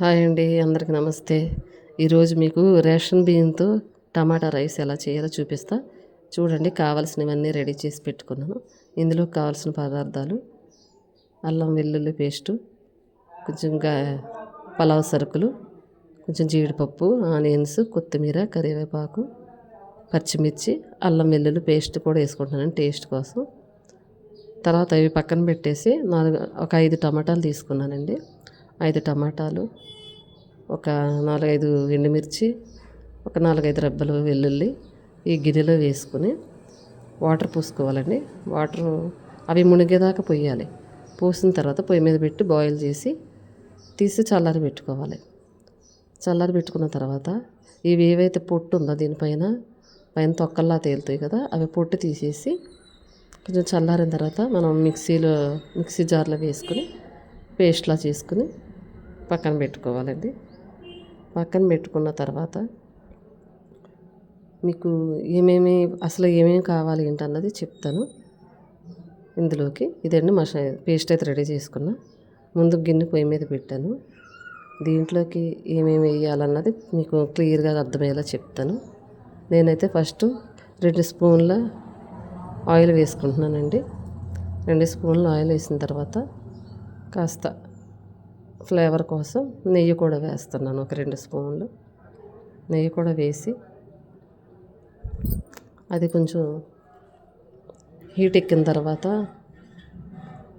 Hi అండి అందరికి నమస్తే. ఈరోజు మీకు రేషన్ బియ్యంతో టమాటా రైస్ ఎలా చేయాలో చూపిస్తా. చూడండి కావాల్సినవన్నీ రెడీ చేసి పెట్టుకున్నాను. ఇందులో కావాల్సిన పదార్థాలు అల్లం వెల్లుల్లి పేస్టు కొంచెం గా పలావ్ సరుకులు కొంచెం జీడిపప్పు ఆనియన్స్ కొత్తిమీర కరివేపాకు పచ్చిమిర్చి అల్లం వెల్లుల్లి పేస్ట్ కూడా వేసుకుంటున్నాను టేస్ట్ కోసం. తర్వాత అవి పక్కన పెట్టేసి నాలుగు ఒక ఐదు టమాటాలు తీసుకున్నానండి. ఐదు టమాటాలు ఒక నాలుగైదు ఎండుమిర్చి ఒక నాలుగైదు రెబ్బలు వెల్లుల్లి ఈ గిన్నెలో వేసుకుని వాటర్ పోసుకోవాలండి. వాటర్ అవి మునిగేదాకా పోయాలి. పోసిన తర్వాత పొయ్యి మీద పెట్టి బాయిల్ చేసి తీసి చల్లారి పెట్టుకోవాలి. చల్లారి పెట్టుకున్న తర్వాత ఇవి ఏవైతే పొట్టు ఉందో దీనిపైన పైన తొక్కల్లా తేలుతాయి కదా అవి పొట్టు తీసేసి కొంచెం చల్లారిన తర్వాత మనం మిక్సీలో మిక్సీ జార్లో వేసుకుని పేస్ట్లా చేసుకుని పక్కన పెట్టుకోవాలండి. పక్కన పెట్టుకున్న తర్వాత మీకు ఏమేమి అసలు ఏమేమి కావాలి ఏంటన్నది చెప్తాను. ఇందులోకి ఇదండి మష పేస్ట్ అయితే రెడీ చేసుకున్నా. ముందు గిన్నె పొయ్యి మీద పెట్టాను. దీంట్లోకి ఏమేమి వేయాలన్నది మీకు క్లియర్గా అర్థమయ్యేలా చెప్తాను. నేనైతే ఫస్ట్ రెండు స్పూన్ల ఆయిల్ వేసుకుంటున్నానండి. రెండు స్పూన్ల ఆయిల్ వేసిన తర్వాత కాస్త ఫ్లేవర్ కోసం నెయ్యి కూడా వేస్తున్నాను ఒక రెండు స్పూన్లు. నెయ్యి కూడా వేసి అది కొంచెం హీట్ ఎక్కిన తర్వాత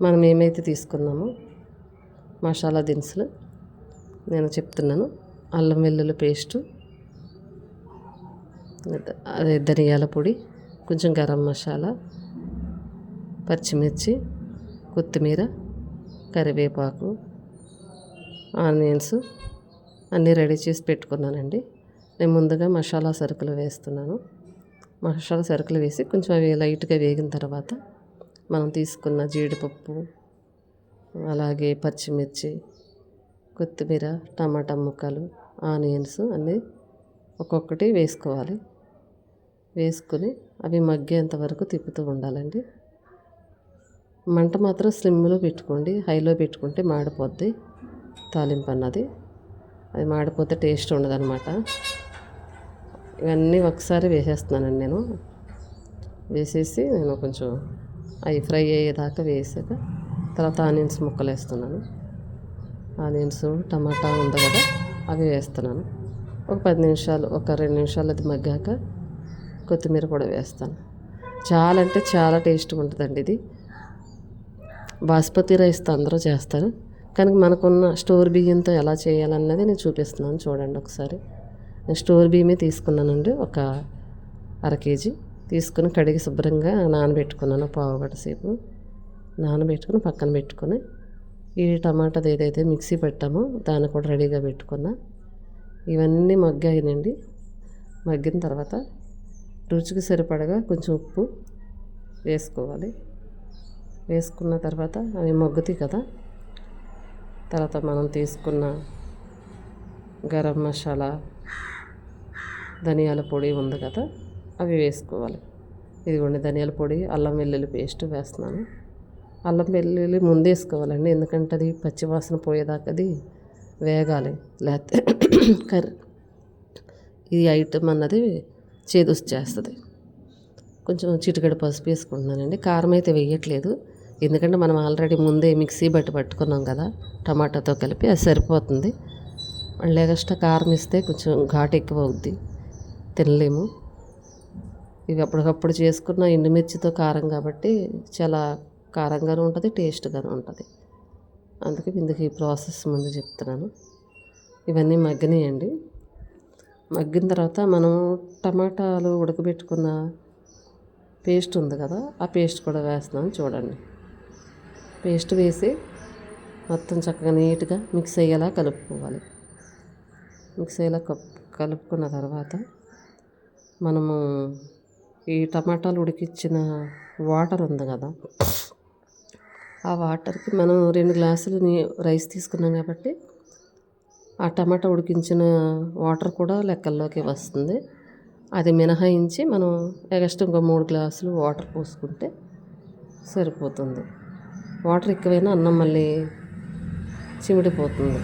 మనం ఏమైతే తీసుకున్నామో మసాలా దినుసులు నేను చెప్తున్నాను. అల్లం వెల్లుల్లి పేస్టు అదే ధనియాల పొడి కొంచెం గరం మసాలా పచ్చిమిర్చి కొత్తిమీర కరివేపాకు ఆనియన్స్ అన్నీ రెడీ చేసి పెట్టుకున్నానండి. నేను ముందుగా మసాలా సరుకులు వేస్తున్నాను. మసాలా సరుకులు వేసి కొంచెం అవి లైట్గా వేగిన తర్వాత మనం తీసుకున్న జీడిపప్పు అలాగే పచ్చిమిర్చి కొత్తిమీర టమాటా ముక్కలు ఆనియన్స్ అన్నీ ఒక్కొక్కటి వేసుకోవాలి. వేసుకొని అవి మగ్గేంత వరకు తిప్పుతూ ఉండాలండి. మంట మాత్రం స్లిమ్లో పెట్టుకోండి హైలో పెట్టుకుంటే మాడిపోద్ది. తాలింపు అన్నది. అది మాడిపోతే టేస్ట్ ఉండదనమాట ఇవన్నీ ఒకసారి వేసేస్తున్నానండి నేను. వేసేసి నేను కొంచెం అవి ఫ్రై అయ్యేదాకా వేసాక తర్వాత ఆనియన్స్ ముక్కలు వేస్తున్నాను ఆనియన్స్ టమాటా ఉంది కదా అవి వేస్తున్నాను. ఒక పది నిమిషాలు ఒక రెండు నిమిషాలు అది మగ్గాక కొత్తిమీర కూడా వేస్తాను. చాలా అంటే చాలా టేస్ట్గా ఉంటుందండి ఇది. బాస్మతి రైస్తో అందరూ చేస్తారు. కానీ మనకున్న స్టోర్ బియ్యంతో ఎలా చేయాలన్నది నేను చూపిస్తున్నాను. చూడండి ఒకసారి. నేను స్టోర్ బియ్యమే తీసుకున్నానండి. ఒక అర కేజీ. తీసుకుని కడిగి శుభ్రంగా నానబెట్టుకున్నాను పావుగంట సేపు. నానబెట్టుకుని పక్కన పెట్టుకొని ఈ టమాటాది ఏదైతే మిక్సీ పెట్టామో దాన్ని కూడా రెడీగా పెట్టుకున్నా. ఇవన్నీ మగ్గాయినండి. మగ్గిన తర్వాత రుచికి సరిపడగా కొంచెం ఉప్పు వేసుకోవాలి. వేసుకున్న తర్వాత అవి మగ్గుతాయి కదా. తర్వాత మనం తీసుకున్న గరం మసాలా ధనియాల పొడి ఉంది కదా అవి వేసుకోవాలి. ఇదిగోండి ధనియాల పొడి అల్లం వెల్లుల్లి పేస్ట్ వేస్తున్నాను. అల్లం వెల్లుల్లి ముందు వేసుకోవాలండి ఎందుకంటే అది పచ్చివాసన పోయేదాకా అది వేగాలి. లేకపోతే కర్రీ ఈ ఐటమ్ అన్నది చేదు చేస్తుంది. కొంచెం చిటికెడు పసుపు వేసుకుంటున్నానండి. కారం అయితే వేయట్లేదు. ఎందుకంటే మనం ఆల్రెడీ ముందే మిక్సీ బట్టి పట్టుకున్నాం కదా టమాటాతో కలిపి అది సరిపోతుంది. మళ్ళీ ఎక్స్ట్రా కారం ఇస్తే కొంచెం ఘాటు ఎక్కువ అవుద్ది తినలేము. ఇవి అప్పటికప్పుడు చేసుకున్న ఎండుమిర్చితో కారం కాబట్టి చాలా కారంగానూ ఉంటుంది టేస్ట్గాను ఉంటుంది. అందుకే ఇందుకు ఈ ప్రాసెస్ ముందు చెప్తున్నాను. ఇవన్నీ మగ్గనియండి. మగ్గిన తర్వాత మనం టమాటాలు ఉడకబెట్టుకున్న పేస్ట్ ఉంది కదా ఆ పేస్ట్ కూడా వేస్తున్నాం చూడండి. పేస్ట్ వేసి మొత్తం చక్కగా నీట్గా మిక్స్ అయ్యేలా కలుపుకోవాలి. మిక్స్ అయ్యేలా కలుపుకున్న తర్వాత మనము ఈ టమాటాలు ఉడికించిన వాటర్ ఉంది కదా ఆ వాటర్కి మనం రెండు గ్లాసులు రైస్ తీసుకున్నాం కాబట్టి ఆ టమాటా ఉడికించిన వాటర్ కూడా లెక్కల్లోకి వస్తుంది. అది మినహాయించి మనం ఎగస్ట్ ఇంకో మూడు గ్లాసులు వాటర్ పోసుకుంటే సరిపోతుంది. వాటర్ ఎక్కువైనా అన్నం మళ్ళీ చిమిడిపోతుంది.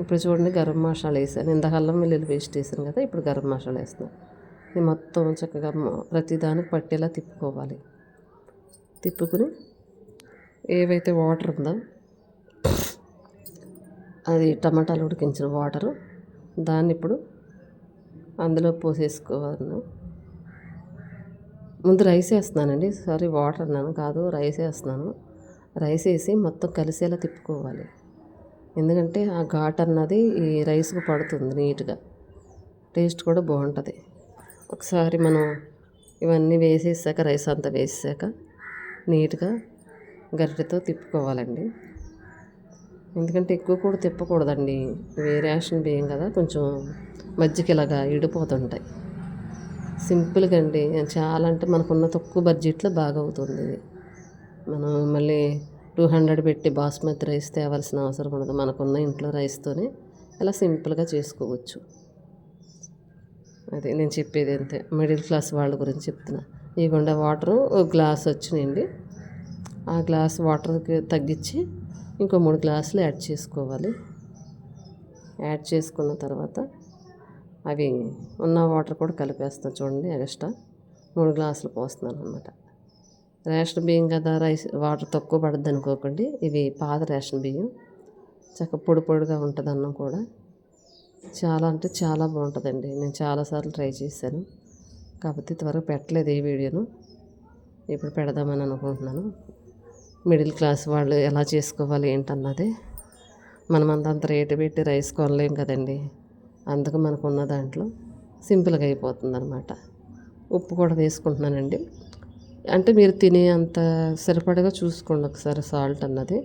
ఇప్పుడు చూడండి గరం మసాలా వేసాను. ఇందాక అల్లం వెల్లుల్లి పేస్ట్ వేసాను కదా ఇప్పుడు గరం మసాలా వేస్తున్నాను ఇది మొత్తం చక్కగా ప్రతిదానికి పట్టేలా తిప్పుకోవాలి. తిప్పుకుని ఏవైతే వాటర్ ఉందో అది టమాటాలు ఉడికించిన వాటరు దాన్ని ఇప్పుడు అందులో పోసేసుకోవాలి ముందు రైస్ వేస్తున్నానండి. సారీ వాటర్ అన్నాను. కాదు రైస్ వేస్తున్నాను. రైస్ వేసి మొత్తం కలిసేలా తిప్పుకోవాలి. ఎందుకంటే ఆ ఘాట్ అన్నది ఈ రైస్కి పడుతుంది నీట్గా. టేస్ట్ కూడా బాగుంటుంది. ఒకసారి మనం ఇవన్నీ వేసేసాక రైస్ అంతా వేసాక నీట్గా గరిటెతో తిప్పుకోవాలండి. ఎందుకంటే ఎక్కువ కూడా తిప్పకూడదండి. వేరే రేషన్ బియ్యం కదా కొంచెం మజ్జిగ ఇలాగా ఇడిపోతుంటాయి. సింపుల్గా అండి చాలా అంటే మనకున్న తక్కువ బడ్జెట్లో బాగా అవుతుంది ఇది. మనం మళ్ళీ టూ హండ్రెడ్ పెట్టి బాస్మతి రైస్ తేవాల్సిన అవసరం ఉండదు. మనకున్న ఇంట్లో రైస్తోనే ఇలా సింపుల్గా చేసుకోవచ్చు. అదే నేను చెప్పేది అంతే. మిడిల్ క్లాస్ వాళ్ళ గురించి చెప్తున్నా. ఇవ్వకుండా వాటరు ఒక గ్లాస్ వచ్చినాయండి. ఆ గ్లాస్ వాటర్కి తగ్గించి ఇంకో మూడు గ్లాసులు యాడ్ చేసుకోవాలి. యాడ్ చేసుకున్న తర్వాత అవి ఉన్న వాటర్ కూడా కలిపేస్తాను చూడండి ఎక్స్ట్రా మూడు గ్లాసులు పోస్తున్నాను అనమాట రేషన్ బియ్యం కదా రైస్ వాటర్ తక్కువ పడద్దు అనుకోకండి. ఇవి పాత రేషన్ బియ్యం. చక్క పొడి పొడిగా ఉంటుంది అన్నం కూడా. చాలా అంటే చాలా బాగుంటుందండి. నేను చాలాసార్లు ట్రై చేశాను. కాకపోతే త్వరగా పెట్టలేదు ఈ వీడియోను. ఇప్పుడు పెడదామని అనుకుంటున్నాను. మిడిల్ క్లాస్ వాళ్ళు ఎలా చేసుకోవాలి ఏంటన్నది. మనం అంత రేటు పెట్టి రైస్ కొనలేం కదండి. అందుకు మనకు ఉన్న దాంట్లో సింపుల్గా అయిపోతుంది అనమాట ఉప్పు కూడా వేసుకుంటున్నానండి అంటే మీరు తినే అంత సరిపడగా చూసుకోండి ఒకసారి సాల్ట్ అన్నది.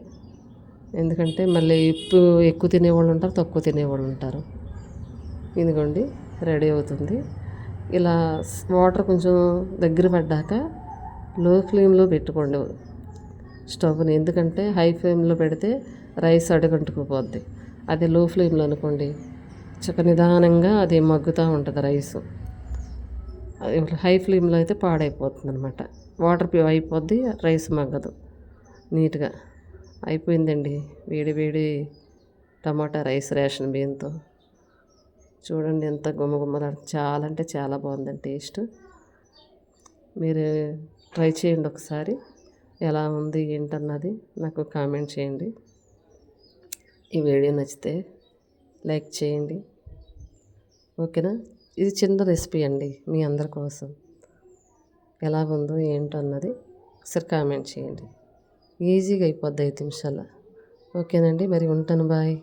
ఎందుకంటే మళ్ళీ ఉప్పు ఎక్కువ తినేవాళ్ళు ఉంటారు తక్కువ తినేవాళ్ళు ఉంటారు. ఇదిగోండి రెడీ అవుతుంది. ఇలా వాటర్ కొంచెం దగ్గర పడ్డాక లో ఫ్లేమ్లో పెట్టుకోండి. స్టవ్ని ఎందుకంటే హై ఫ్లేమ్లో పెడితే రైస్ అడుగంటుకుపోద్ది. అదే లో ఫ్లేమ్లో అనుకోండి చక్క నిదానంగా అది మగ్గుతూ ఉంటుంది రైస్. అది హై ఫ్లేమ్లో అయితే పాడైపోతుంది అనమాట వాటర్ ప్యూ అయిపోద్ది రైస్ మగ్గదు. నీట్గా అయిపోయిందండి. వేడి వేడి టమాటా రైస్ రేషన్ బియ్యంతో. చూడండి ఎంత గుమ్మగుమ్మలాడు చాలా అంటే చాలా బాగుందండి టేస్ట్. మీరు ట్రై చేయండి ఒకసారి ఎలా ఉంది ఏంటన్నది నాకు కామెంట్ చేయండి. ఈ వీడియో నచ్చితే లైక్ చేయండి. ఓకేనా? ఇది చిన్న రెసిపీ అండి మీ అందరి కోసం. ఎలా ఉందో ఏంటో అన్నది ఒకసారి కామెంట్ చేయండి. ఈజీగా అయిపోద్ది ఐదు నిమిషాల్లో. ఓకేనండి మరి ఉంటాను బాయ్.